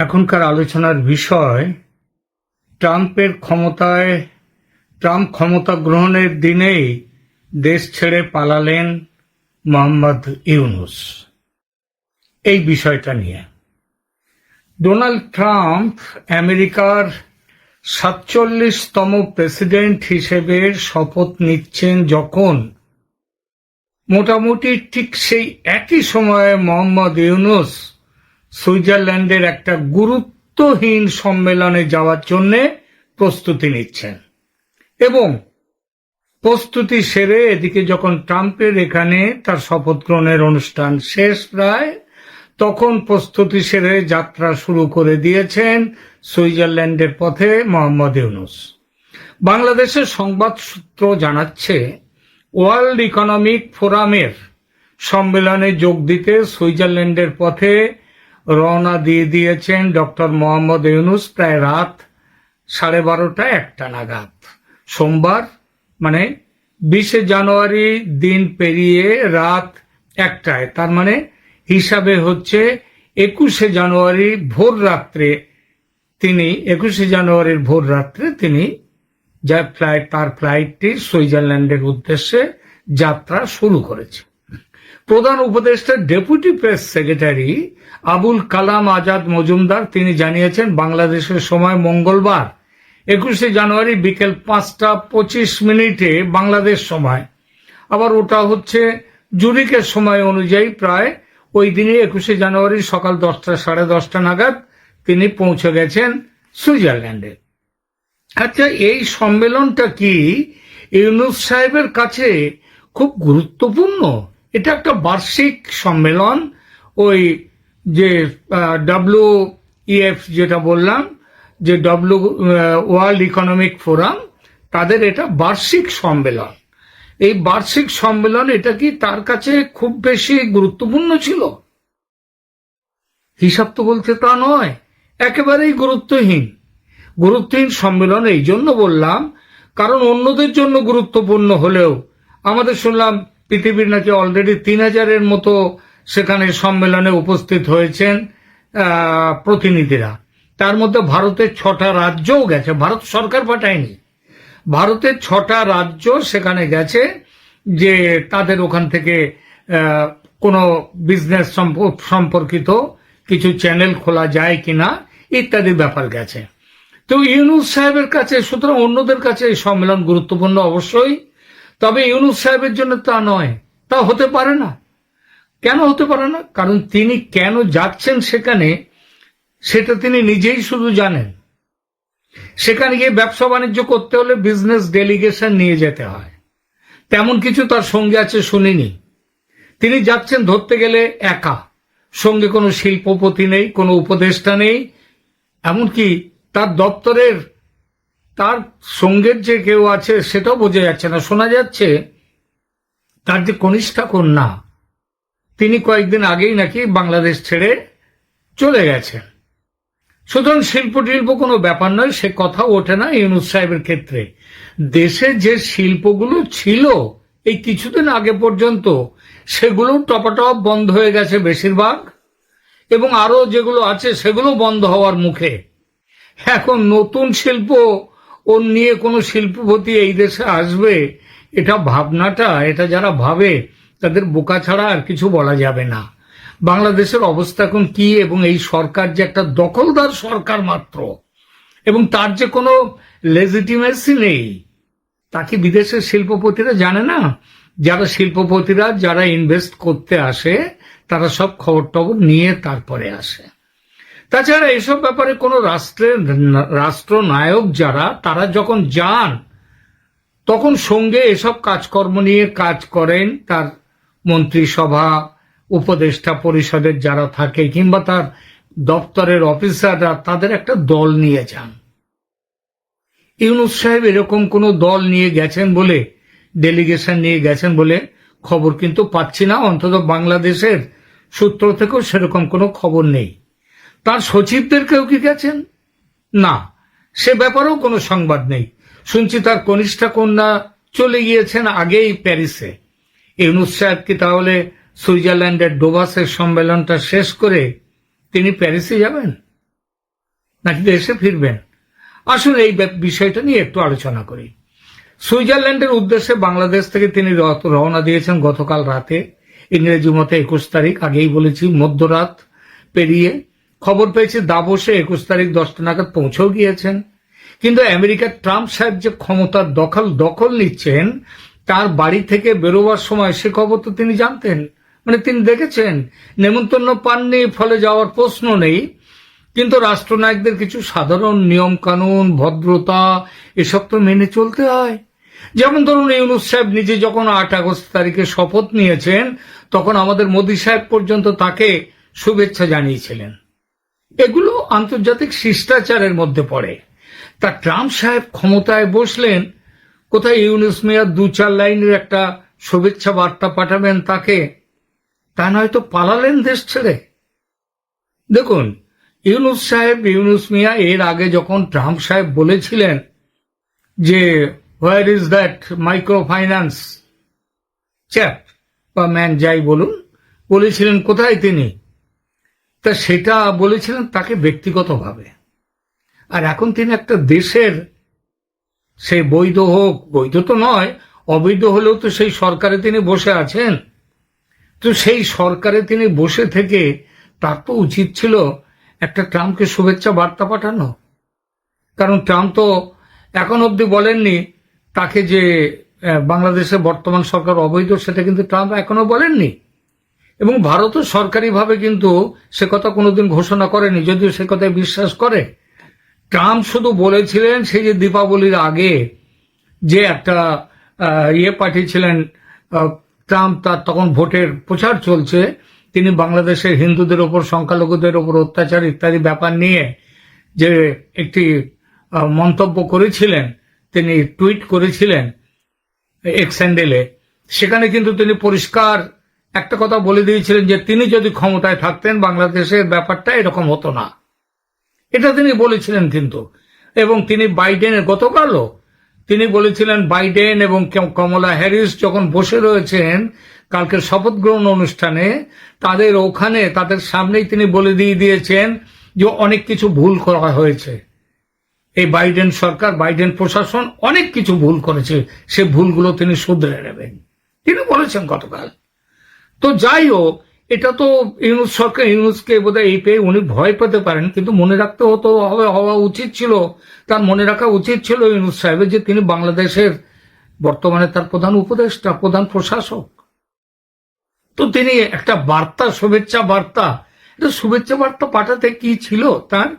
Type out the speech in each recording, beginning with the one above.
এখনকার আলোচনার বিষয়, ট্রাম্পের ক্ষমতায়, ট্রাম্প ক্ষমতা গ্রহণের দিনেই দেশ ছেড়ে পালালেন মোহাম্মদ ইউনুস। এই বিষয়টা নিয়ে। ডোনাল্ড ট্রাম্প আমেরিকার সাতচল্লিশতম প্রেসিডেন্ট হিসেবে শপথ নিচ্ছেন যখন মোটামুটি ঠিক সেই একই সময়ে মোহাম্মদ ইউনুস সুইজারল্যান্ডের একটা গুরুত্বহীন সম্মেলনে যাওয়ার জন্য প্রস্তুতি নিচ্ছেন। এবং প্রস্তুতি সেরে এদিকে যখন ট্রাম্পের এখানে তার শপথ গ্রহণের অনুষ্ঠান শেষ প্রায়, তখন প্রস্তুতি সেরে যাত্রা শুরু করে দিয়েছেন সুইজারল্যান্ডের পথে মোহাম্মদ ইউনুস। বাংলাদেশের সংবাদ সূত্র জানাচ্ছে, ওয়ার্ল্ড ইকোনমিক ফোরামের সম্মেলনে যোগ দিতে সুইজারল্যান্ডের পথে রওনা দিয়ে দিয়েছেন ডক্টর মোহাম্মদ ইউনুস প্রায় রাত সাড়ে বারোটা একটা নাগাদ। সোমবার মানে বিশে জানুয়ারি দিন পেরিয়ে রাত একটায়। তার মানে হিসাবে হচ্ছে একুশে জানুয়ারি ভোর রাত্রে তিনি, একুশে জানুয়ারির ভোর রাত্রে তিনি যা ফ্লাইট, তার ফ্লাইটটি সুইজারল্যান্ডের উদ্দেশ্যে যাত্রা শুরু করেছে প্রধান উপদেষ্টা deputy press secretary Abul Kalam Azad Majumdar, তিনি জানিয়েছেন বাংলাদেশের সময় মঙ্গলবার, একুশে জানুয়ারি বিকেল পাঁচটা পঁচিশ মিনিটে বাংলাদেশ সময়। আবার ওটা হচ্ছে জুরিকের সময় অনুযায়ী প্রায় ওই দিনে একুশে জানুয়ারি সকাল দশটা সাড়ে দশটা নাগাদ তিনি পৌঁছে গেছেন সুইজারল্যান্ডে। আচ্ছা এই সম্মেলনটা কি ইউনুস সাহেবের কাছে খুব গুরুত্বপূর্ণ? এটা একটা বার্ষিক সম্মেলন। ওই যে ডাব্লিউ ইএফ যেটা বললাম, যে ডব্লিউ ওয়ার্ল্ড ইকোনমিক ফোরাম তাদের এটা বার্ষিক সম্মেলন। এই বার্ষিক সম্মেলন এটা কি তার কাছে খুব বেশি গুরুত্বপূর্ণ ছিল? হিসাব তো বলতে তা নয়, একেবারেই গুরুত্বহীন। গুরুত্বহীন সম্মেলন এই জন্য বললাম, কারণ অন্যদের জন্য গুরুত্বপূর্ণ হলেও, আমাদের শুনলাম পৃথিবীর নাকি অলরেডি তিন হাজারের মতো সেখানে সম্মেলনে উপস্থিত হয়েছেন প্রতিনিধিরা। তার মধ্যে ভারতের ছটা রাজ্যও গেছে। ভারত সরকার পাঠায়নি। ভারতের ছটা রাজ্য সেখানে গেছে যে তাদের ওখান থেকে কোনো বিজনেস সম্পর্কিত কিছু চ্যানেল খোলা যায় কিনা ইত্যাদি ব্যাপার গেছে। তো ইউনুস সাহেবের কাছে, সুতরাং অন্যদের কাছে এই সম্মেলন গুরুত্বপূর্ণ অবশ্যই। তবে ইউনুস সাহেবের জন্য তা নয়। তা হতে পারে না। কেন হতে পারে না? কারণ তিনি কেন যাচ্ছেন সেখানে, সেটা তিনি নিজেই শুধু জানেন। সেখানে গিয়ে ব্যবসা বাণিজ্য করতে হলে বিজনেস ডেলিগেশন নিয়ে যেতে হয়। তেমন কিছু তার সঙ্গে আছে শুনিনি। তিনি যাচ্ছেন ধরতে গেলে একা। সঙ্গে কোনো শিল্পপতি নেই, কোনো উপদেষ্টা নেই। এমনকি তার দপ্তরের তার সঙ্গের যে কেউ আছে সেটাও বোঝা যাচ্ছে না। শোনা যাচ্ছে তার যে কনিষ্ঠা কন্যা, তিনি কয়েকদিন আগেই নাকি বাংলাদেশ ছেড়ে চলে গেছেন। সুতরাং শিল্প টিল্প কোনো ব্যাপার নয়, সে কথা ওঠে না ইউনুস সাহেবের ক্ষেত্রে। দেশে যে শিল্পগুলো ছিল এই কিছুদিন আগে পর্যন্ত, সেগুলো টপাটপ বন্ধ হয়ে গেছে বেশিরভাগ, এবং আরও যেগুলো আছে সেগুলো বন্ধ হওয়ার মুখে। এখন নতুন শিল্প ও নিয়ে কোনো শিল্পপতি এই দেশে আসবে? এটা ভাবনাটা, এটা যারা ভাবে, তাদের বোকা ছাড়া আর কিছু বলা যাবে না। বাংলাদেশের অবস্থা এখন কি এবং এই সরকার যে একটা দখলদার সরকার মাত্র, এবং তার যে কোনো লেজিটিমেসি নেই, তা কি বিদেশের শিল্পপতিরা জানে না? যারা শিল্পপতিরা, যারা ইনভেস্ট করতে আসে, তারা সব খবর টবর নিয়ে তারপরে আসে। তাছাড়া এসব ব্যাপারে কোনো রাষ্ট্রের রাষ্ট্রনায়ক যারা, তারা যখন যান, তখন সঙ্গে এসব কাজকর্ম নিয়ে কাজ করেন তার মন্ত্রিসভা, উপদেষ্টা পরিষদের যারা থাকে কিংবা তার দপ্তরের অফিসাররা, তাদের একটা দল নিয়ে যান। ইউনুস সাহেব এরকম কোনো দল নিয়ে গেছেন বলে, ডেলিগেশন নিয়ে গেছেন বলে খবর কিন্তু পাচ্ছি না। অন্তত বাংলাদেশের সূত্র থেকেও সেরকম কোনো খবর নেই। তার সচিবদের কেউ কি গেছেন? না। সে ব্যাপারেও কোনো সংবাদ নেই। শুনছি তার কনিষ্ঠা কন্যা চলে গিয়েছেন আগেই প্যারিসে। ইউনুস সাহেব কি তাহলে সুইজারল্যান্ডের ডোভাসের সম্মেলনটা শেষ করে তিনি প্যারিসে যাবেন? নাকি দেশে ফিরবেন? আসুন এই বিষয়টা নিয়ে একটু আলোচনা করি। সুইজারল্যান্ডের উদ্দেশ্যে বাংলাদেশ থেকে তিনি রওনা দিয়েছেন গতকাল রাতে। ইংরেজি মতে একুশ তারিখ আগেই বলেছি, মধ্যরাত পেরিয়ে খবর পেয়েছি দাবসে একুশ তারিখ দশটা নাগাদ পৌঁছেও গিয়েছেন। কিন্তু আমেরিকার ট্রাম্প সাহেব যে ক্ষমতার দখল দখল নিচ্ছেন, তার বাড়ি থেকে বেরোবার সময় সে খবর তো তিনি জানতেন। মানে তিনি দেখেছেন, নেমন্তন্ন পাননি, ফলে যাওয়ার প্রশ্ন নেই। কিন্তু রাষ্ট্রনায়কদের কিছু সাধারণ নিয়ম কানুন ভদ্রতা, এসব তো মেনে চলতে হয়। যেমন ধরুন, ইউনুস সাহেব নিজে যখন আট আগস্ট তারিখে শপথ নিয়েছেন, তখন আমাদের মোদী সাহেব পর্যন্ত তাকে শুভেচ্ছা জানিয়েছিলেন। এগুলো আন্তর্জাতিক শিষ্টাচারের মধ্যে পড়ে। তা ট্রাম্প সাহেব ক্ষমতায় বসলেন, কোথায় ইউনুস মিয়া দু চার লাইনের একটা শুভেচ্ছা বার্তা পাঠাবেন তাকে, তা নয়তো পালালেন দেশ ছেড়ে। দেখুন, ইউনুস সাহেব, ইউনুস মিয়া এর আগে যখন ট্রাম্প সাহেব বলেছিলেন যে where is that micro finance chap বা ম্যান যাই বলুন, বলেছিলেন কোথায় তিনি? তা সেটা বলেছিলেন তাকে ব্যক্তিগতভাবে। আর এখন তিনি একটা দেশের, সে বৈধ হোক, বৈধ তো নয়, অবৈধ হলেও তো সেই সরকারে তিনি বসে আছেন। তো সেই সরকারে তিনি বসে থেকে তার তো উচিত ছিল একটা ট্রাম্পকে শুভেচ্ছা বার্তা পাঠানো। কারণ ট্রাম্প তো এখন অবধি বলেননি তাকে যে বাংলাদেশের বর্তমান সরকার অবৈধ, সেটা কিন্তু ট্রাম্প এখনও বলেননি। এবং ভারতও সরকারিভাবে কিন্তু সে কথা কোনোদিন ঘোষণা করেনি, যদিও সে কথায় বিশ্বাস করে। ট্রাম্প শুধু বলেছিলেন সেই যে দীপাবলির আগে যে একটা ইয়ে পাঠিয়েছিলেন ট্রাম্প, তার তখন ভোটের প্রচার চলছে। তিনি বাংলাদেশের হিন্দুদের ওপর, সংখ্যালঘুদের ওপর অত্যাচার ইত্যাদি ব্যাপার নিয়ে যে একটি মন্তব্য করেছিলেন, তিনি টুইট করেছিলেন এক্স হ্যান্ডেলে। সেখানে কিন্তু তিনি পরিষ্কার একটা কথা বলে দিয়েছিলেন যে, তিনি যদি ক্ষমতায় থাকতেন, বাংলাদেশের ব্যাপারটা এরকম হতো না। এটা তিনি বলেছিলেন কিন্তু। এবং তিনি বাইডেনের, গতকালও তিনি বলেছিলেন, বাইডেন এবং কমলা হ্যারিস যখন বসে রয়েছেন কালকের শপথ গ্রহণ অনুষ্ঠানে, তাদের ওখানে, তাদের সামনেই তিনি বলে দিয়ে দিয়েছেন যে, অনেক কিছু ভুল করা হয়েছে। এই বাইডেন সরকার, বাইডেন প্রশাসন অনেক কিছু ভুল করেছে। সে ভুলগুলো তিনি শুধরে নেবেন। তিনি বলেছেন গতকাল। তো যাই হোক, এটা তো ইউনুস সরকার, ইউনুসকে বোধহয় এই পেয়ে উনি ভয় পেতে পারেন, কিন্তু মনে রাখতে হতো হবে, হওয়া উচিত ছিল। তার মনে রাখা উচিত ছিল ইউনুস সাহেবের যে তিনি বাংলাদেশের বর্তমানে তার প্রধান উপদেষ্টা, প্রধান প্রশাসক। তো তিনি একটা বার্তা, শুভেচ্ছা বার্তা, এটা শুভেচ্ছা বার্তা পাঠাতে কি ছিল তার?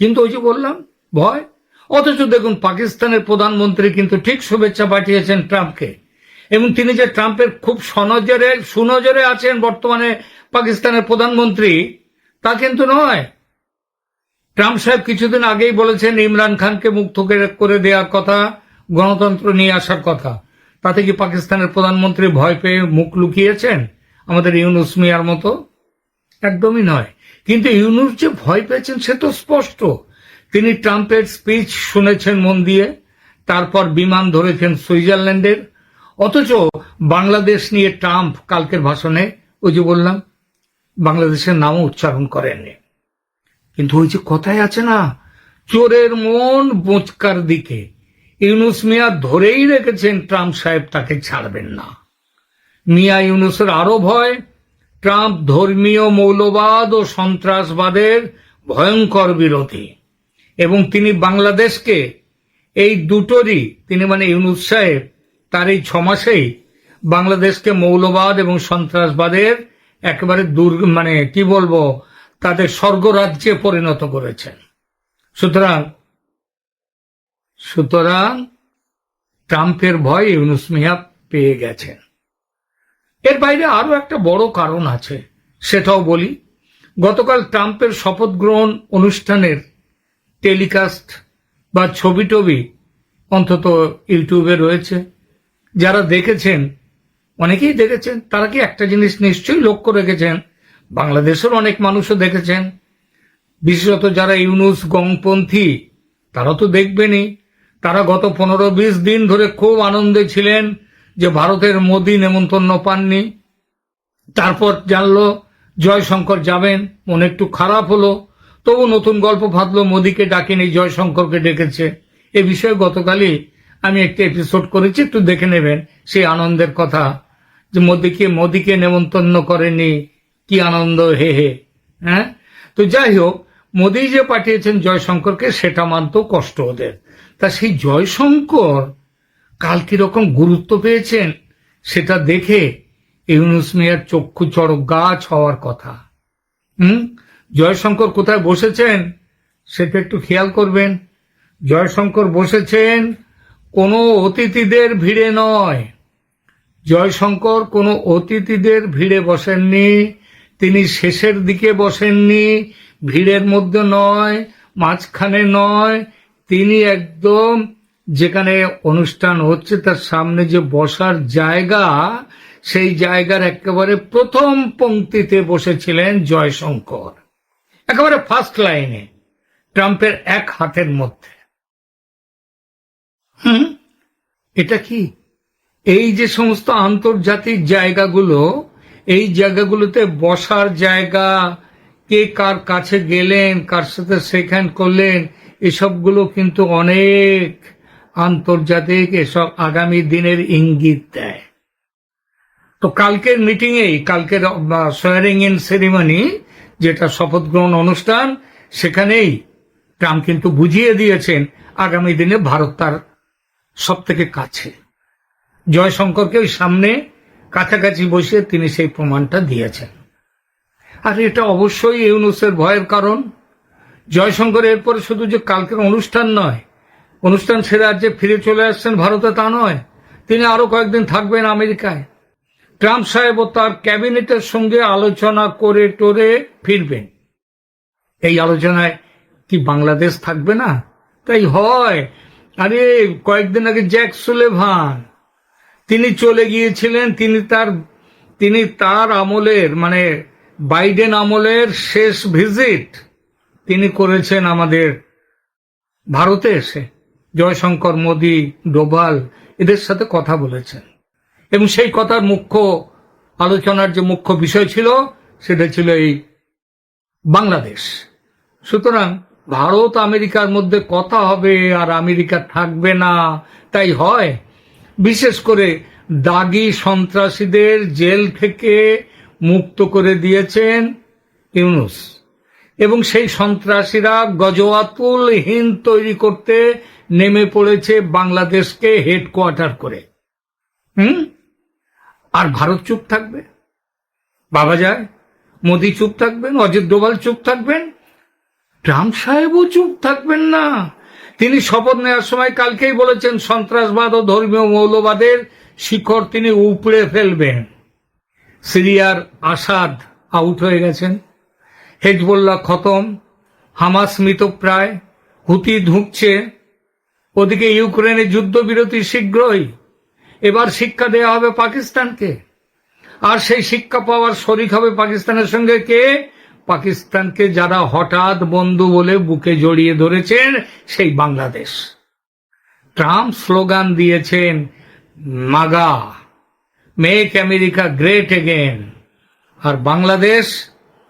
কিন্তু ওই যে বললাম, ভয়। অথচ দেখুন, পাকিস্তানের প্রধানমন্ত্রী কিন্তু ঠিক শুভেচ্ছা পাঠিয়েছেন ট্রাম্পকে। এবং তিনি যে ট্রাম্পের খুব সনজরে, সুনজরে আছেন বর্তমানে পাকিস্তানের প্রধানমন্ত্রী, তা কিন্তু নয়। ট্রাম্প সাহেব কিছুদিন আগেই বলেছেন, ইমরান খানকে মুক্ত করে- দেওয়ার কথা, গণতন্ত্র নিয়ে আসার কথা। তাতে কি পাকিস্তানের প্রধানমন্ত্রী ভয় পেয়ে মুখ লুকিয়েছেন? আমাদের ইউনুস মিয়ার মতো? একদমই নয়। কিন্তু ইউনুস যে ভয় পেয়েছেন, সে তো স্পষ্ট। তিনি ট্রাম্পের স্পিচ শুনেছেন মন দিয়ে, তারপর বিমান ধরেছেন সুইজারল্যান্ডের। অথচ বাংলাদেশ নিয়ে ট্রাম্প কালকের ভাষণে ওই যে বললাম, বাংলাদেশের নামও উচ্চারণ করেননি। কিন্তু ওই যে কথায় আছে না, চোরের মন বোঁচকার দিকে। ইউনুস মিয়া ধরেই রেখেছেন ট্রাম্প সাহেব তাকে ছাড়বেন না। মিয়া ইউনুসের আরও ভয়, ট্রাম্প ধর্মীয় মৌলবাদ ও সন্ত্রাসবাদের ভয়ঙ্কর বিরোধী। এবং তিনি বাংলাদেশকে, এই দুটোরই, তিনি মানে ইউনুস সাহেব তার এই ছমাসেই বাংলাদেশকে মৌলবাদ এবং সন্ত্রাসবাদের একেবারে দুর মানে কি বলব, তাদের স্বর্গরাজ্যে পরিণত করেছেন। সুতরাং সুতরাং ট্রাম্পের ভয় ইউনুস মিয়া পেয়ে গেছেন। এর বাইরে আরও একটা বড় কারণ আছে, সেটাও বলি। গতকাল ট্রাম্পের শপথ গ্রহণ অনুষ্ঠানের টেলিকাস্ট বা ছবি টবি অন্তত ইউটিউবে রয়েছে। যারা দেখেছেন, অনেকেই দেখেছেন, তারা কি একটা জিনিস নিশ্চয়ই লক্ষ্য রেখেছেন? বাংলাদেশের অনেক মানুষও দেখেছেন। বিশেষত যারা ইউনুস গংপন্থী, তারা তো দেখবেনই। তারা গত পনেরো বিশ দিন ধরে খুব আনন্দে ছিলেন যে ভারতের মোদী নেমন্তন্ন পাননি। তারপর জানলো, জয়শঙ্কর যাবেন, মনে একটু খারাপ হলো। তবু নতুন গল্প ফাঁদলো মোদীকে ডাকেনি, জয়শঙ্করকে ডেকেছে। এ বিষয়ে গতকালই আমি একটি এপিসোড করেছি, একটু দেখে নেবেন সেই আনন্দের কথা যে মোদীকে মোদীকে নেমন্তন্ন করেনি, কি আনন্দ, হে হে হ্যাঁ? তো যাই হোক, মোদী যে পাঠিয়েছেন জয়শঙ্করকে, সেটা মানতেও কষ্ট ওদের। তা সেই জয়শঙ্কর কাল কীরকম গুরুত্ব পেয়েছেন, সেটা দেখে ইউনুস মিয়ার চক্ষু চড়ক গাছ হওয়ার কথা। হুম? জয়শঙ্কর কোথায় বসেছেন, সেটা একটু খেয়াল করবেন। জয়শঙ্কর বসেছেন কোনো অতিথিদের ভিড়ে নয়। জয়শঙ্কর কোনো অতিথিদের ভিড়ে বসেননি। তিনি শেষের দিকে বসেননি। ভিড়ের মধ্যে নয়, মাঝখানে নয়। তিনি একদম যেখানে অনুষ্ঠান হচ্ছে, তার সামনে যে বসার জায়গা, সেই জায়গার একেবারে প্রথম পংক্তিতে বসেছিলেন জয়শঙ্কর। একেবারে ফার্স্ট লাইনে, ট্রাম্পের এক হাতের মধ্যে। হুম? এটা কি? এই যে সমস্ত আন্তর্জাতিক জায়গাগুলো, এই জায়গাগুলোতে বসার জায়গা, কে কার কাছে গেলেন, কার সাথে সেখান করলেন, এসবগুলো কিন্তু অনেক আন্তর্জাতিক এসব আগামী দিনের ইঙ্গিত দেয়। তো কালকের মিটিংয়েই, কালকের সোয়ারিং ইন সেরিমনি, যেটা শপথ গ্রহণ অনুষ্ঠান, সেখানেই ট্রাম্প কিন্তু বুঝিয়ে দিয়েছেন, আগামী দিনে ভারত তার সব থেকে কাছে। জয়শঙ্করকে ওই সামনে কাছাকাছি বসে তিনি সেই প্রমাণটা দিয়েছেন। আর এটা অবশ্যই ইউনুসের ভয়ের কারণ। জয়শঙ্কর এরপরে শুধু যে কালকের অনুষ্ঠান নয়, অনুষ্ঠান সেরে আজ যে ফিরে চলে আসছেন ভারতে তা নয়, তিনি আরও কয়েকদিন থাকবেন আমেরিকায়। ট্রাম্প সাহেব ও তার ক্যাবিনেটের সঙ্গে আলোচনা করে টোরে ফিরবেন। এই আলোচনায় কি বাংলাদেশ থাকবে না? তাই হয় আরে, কয়েকদিন আগে জ্যাক সুলেভান, তিনি চলে গিয়েছিলেন, তিনি তার তিনি তার আমলের মানে বাইডেন আমলের শেষ ভিজিট তিনি করেছেন আমাদের ভারতে এসে। জয়শঙ্কর মোদি, ডোভাল, এদের সাথে কথা বলেছেন। এবং সেই কথার মুখ্য আলোচনার যে মুখ্য বিষয় ছিল, সেটা ছিল এই বাংলাদেশ। সুতরাং ভারত আমেরিকার মধ্যে কথা হবে আর আমেরিকা থাকবে না। তাই হয়। বিশেষ করে দাগি সন্ত্রাসীদের জেল থেকে মুক্ত করে দিয়েছেন ইউনুস। এবং সেই সন্ত্রাসীরা গজওয়াতুল হিন্দ তৈরি করতে নেমে পড়েছে বাংলাদেশকে হেডকোয়ার্টার করে। হুম? আর ভারত চুপ থাকবে? বাবা যায়? মোদি চুপ থাকবেন? অজিত ডোভাল চুপ থাকবেন? ট্রাম্প সাহেবও চুপ থাকবেন না। তিনি শপথ নেওয়ার সময় কালকেই বলেছেন, সন্ত্রাসবাদ ও ধর্মীয় মৌলবাদের শিখর তিনি উপড়ে ফেলবেন। সিরিয়ার আসাদ আউট হয়ে গেছেন। হেজবুল্লাহ খতম, হামাস মৃতপ্রায় হুতি ধুঁকছে। ওদিকে ইউক্রেনে যুদ্ধবিরতি শীঘ্রই। এবার শিক্ষা দেয়া হবে পাকিস্তানকে। আর সেই শিক্ষা পাওয়ার শরিক হবে পাকিস্তানের সঙ্গে কে? পাকিস্তানকে যারা হঠাৎ বন্ধু বলে বুকে জড়িয়ে ধরেছেন, সেই বাংলাদেশ। ট্রাম্প স্লোগান দিয়েছেন, MAGA, make America great again আর বাংলাদেশ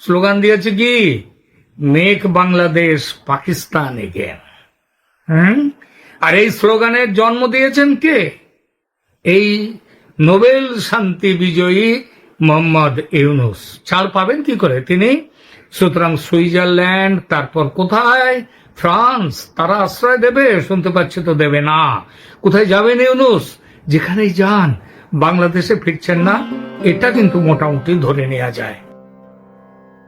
স্লোগান দিয়েছে কি, মেক বাংলাদেশ পাকিস্তান এগেন হুম? আর এই স্লোগানের জন্ম দিয়েছেন কে? এই নোবেল শান্তি বিজয়ী মোহাম্মদ ইউনুস। ছাড় পাবেন কি করে তিনি? সুতরাং সুইজারল্যান্ড, তারপর কোথায়? ফ্রান্স, তারা আশ্রয় দেবে? শুনতে পাচ্ছি তো দেবে না। কোথায় যাবেন ইউনুস? যেখানেই যান। বাংলাদেশে ফিরছেন না। এটা কিন্তু মোটামুটি ধরে নেওয়া যায়।